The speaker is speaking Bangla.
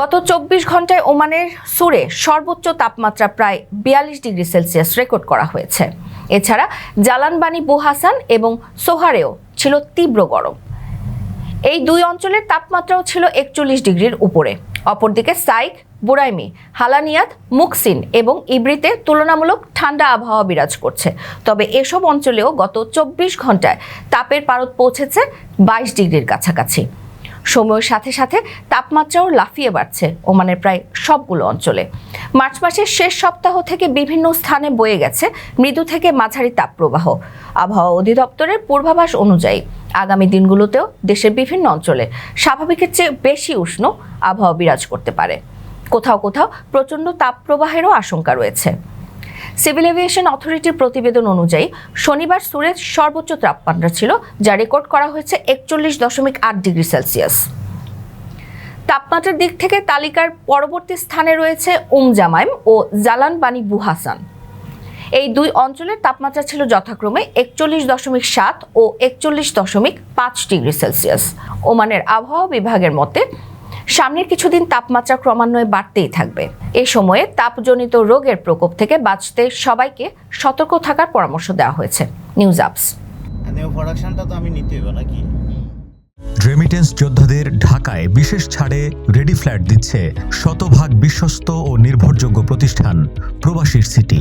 গত চব্বিশ ঘন্টায় ওমানের সুরে সর্বোচ্চ তাপমাত্রা প্রায় বিয়াল্লিশ ডিগ্রি সেলসিয়াস রেকর্ড করা হয়েছে। এছাড়া জালানবানি, বুহাসান এবং সোহারেও ছিল তীব্র গরম। এই দুই অঞ্চলের তাপমাত্রাও ছিল একচল্লিশ ডিগ্রির উপরে। অপরদিকে সাইক, বুরাইমি হালানিয়াত মুকসিন এবং ইব্রিতে তুলনামূলক ঠান্ডা আবহাওয়া বিরাজ করছে। তবে এসব অঞ্চলেও গত চব্বিশ ঘন্টায় তাপের পারদ পৌঁছেছে বাইশ ডিগ্রির কাছাকাছি। সময়ের সাথে সাথে তাপমাত্রাও লাফিয়ে বাড়ছে ওমানের প্রায় সবগুলো অঞ্চলে। মার্চ মাসের শেষ সপ্তাহ থেকে বিভিন্ন স্থানে বয়ে গেছে মৃদু থেকে মাঝারি তাপপ্রবাহ। আবহাওয়া অধিদপ্তরের পূর্বাভাস অনুযায়ী আগামী দিনগুলোতেও দেশের বিভিন্ন অঞ্চলে স্বাভাবিকের চেয়ে বেশি উষ্ণ আবহাওয়া বিরাজ করতে পারে। কোথাও কোথাও প্রচণ্ড তাপপ্রবাহেরও আশঙ্কা রয়েছে। সিভিল এভিয়েশন অথরিটির প্রতিবেদন অনুযায়ী, শনিবার সুরেজ সর্বোচ্চ তাপমাত্রা ছিল, যা রেকর্ড করা হয়েছে একচল্লিশ দশমিক আট ডিগ্রি সেলসিয়াস। তাপমাত্রার দিক থেকে তালিকার পরবর্তী স্থানে রয়েছে উমজামাইম ও জালানবানি বুহাসান। এই দুই অঞ্চলের তাপমাত্রা ছিল যথাক্রমে একচল্লিশ দশমিক সাত ও একচল্লিশ দশমিক পাঁচ ডিগ্রি সেলসিয়াস। ওমানের আবহাওয়া বিভাগের মতে সামনের কিছুদিন তাপমাত্রা ক্রমান্বয়ে বাড়তেই থাকবে। এ সময়ে তাপজনিত রোগের প্রকোপ থেকে বাঁচতে সবাইকে সতর্ক থাকার পরামর্শ দেওয়া হয়েছে। নিউজ আপস। নিউ প্রোডাকশনটা তো আমি নাকি? রেমিটেন্স যোদ্ধাদের ঢাকায় বিশেষ ছাড়ে রেডি ফ্ল্যাট দিচ্ছে শতভাগ বিশ্বস্ত ও নির্ভরযোগ্য প্রতিষ্ঠান প্রবাসীর সিটি।